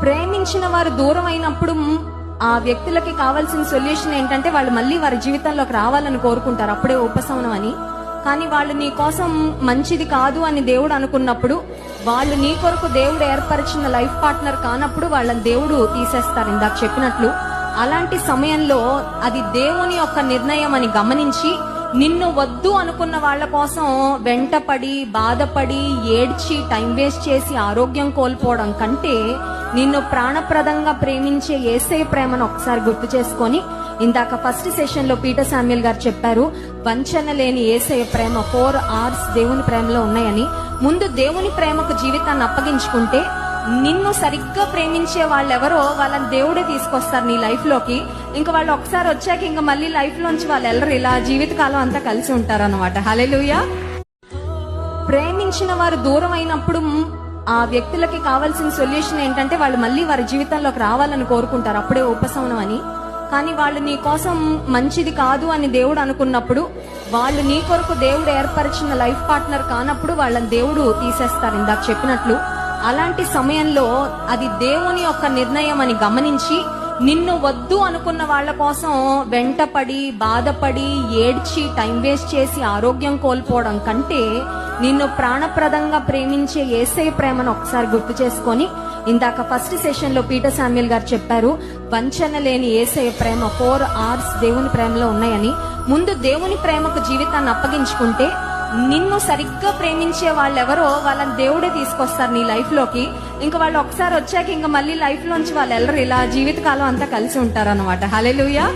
ప్రేమించిన వారు దూరం అయినప్పుడు ఆ వ్యక్తులకి కావాల్సిన సొల్యూషన్ ఏంటంటే వాళ్ళు మళ్ళీ వారి జీవితంలోకి రావాలని కోరుకుంటారు. అప్పుడే ఉపశమనం అని. కానీ వాళ్ళు నీ కోసం మంచిది కాదు అని దేవుడు అనుకున్నప్పుడు వాళ్ళు నీ కొరకు దేవుడు ఏర్పరిచిన లైఫ్ పార్ట్నర్ కానప్పుడు వాళ్ళని దేవుడు తీసేస్తారు ఇందాక చెప్పినట్లు. అలాంటి సమయంలో అది దేవుని యొక్క నిర్ణయం అని గమనించి నిన్ను వద్దు అనుకున్న వాళ్ళ కోసం వెంటపడి బాధపడి ఏడ్చి టైం వేస్ట్ చేసి ఆరోగ్యం కోల్పోవడం కంటే నిన్ను ప్రాణప్రదంగా ప్రేమించే ఏసే ప్రేమను ఒకసారి గుర్తు చేసుకొని ఇందాక ఫస్ట్ సెషన్లో పీటర్ శామ్యుల్ గారు చెప్పారు వంచన లేని ఏసే ప్రేమ ఫోర్ అవర్స్ దేవుని ప్రేమలో ఉన్నాయని. ముందు దేవుని ప్రేమకు జీవితాన్ని అప్పగించుకుంటే నిన్ను సరిగ్గా ప్రేమించే వాళ్ళెవరో వాళ్ళని దేవుడే తీసుకొస్తారు నీ లైఫ్లోకి. ఇంకా వాళ్ళు ఒకసారి వచ్చాక ఇంకా మళ్ళీ లైఫ్ లోంచి వాళ్ళు వెళ్ళరు. ఇలా జీవితకాలం అంతా కలిసి ఉంటారు అనమాట హలెలుయా ప్రేమించిన వారు దూరం అయినప్పుడు ఆ వ్యక్తులకి కావాల్సిన సొల్యూషన్ ఏంటంటే వాళ్ళు మళ్ళీ వారి జీవితంలోకి రావాలని కోరుకుంటారు అప్పుడే ఉపశమనం అని. కానీ వాళ్ళు నీ కోసం మంచిది కాదు అని దేవుడు అనుకున్నప్పుడు వాళ్ళు నీ కొరకు దేవుడు ఏర్పరిచిన లైఫ్ పార్ట్నర్ కానప్పుడు వాళ్ళని దేవుడు తీసేస్తారు ఇందాక చెప్పినట్లు. అలాంటి సమయంలో అది దేవుని యొక్క నిర్ణయం అని గమనించి నిన్ను వద్దు అనుకున్న వాళ్ళ కోసం వెంటపడి బాధపడి ఏడ్చి టైం వేస్ట్ చేసి ఆరోగ్యం కోల్పోవడం కంటే నిన్ను ప్రాణప్రదంగా ప్రేమించే ఏసే ప్రేమను ఒకసారి గుర్తు చేసుకొని ఇందాక ఫస్ట్ సెషన్లో పీటర్ సామ్యుల్ గారు చెప్పారు వంచన లేని ఏసయ ప్రేమ ఫోర్ ఆర్స్ దేవుని ప్రేమలో ఉన్నాయని. ముందు దేవుని ప్రేమకు జీవితాన్ని అప్పగించుకుంటే నిన్ను సరిగ్గా ప్రేమించే వాళ్ళెవరో వాళ్ళని దేవుడే తీసుకొస్తారు నీ లైఫ్లోకి. ఇంకా వాళ్ళు ఒకసారి వచ్చాక ఇంకా మళ్ళీ లైఫ్ లోంచి వాళ్ళు వెళ్ళరు. ఇలా జీవితకాలం అంతా కలిసి ఉంటారు అనమాట లూయా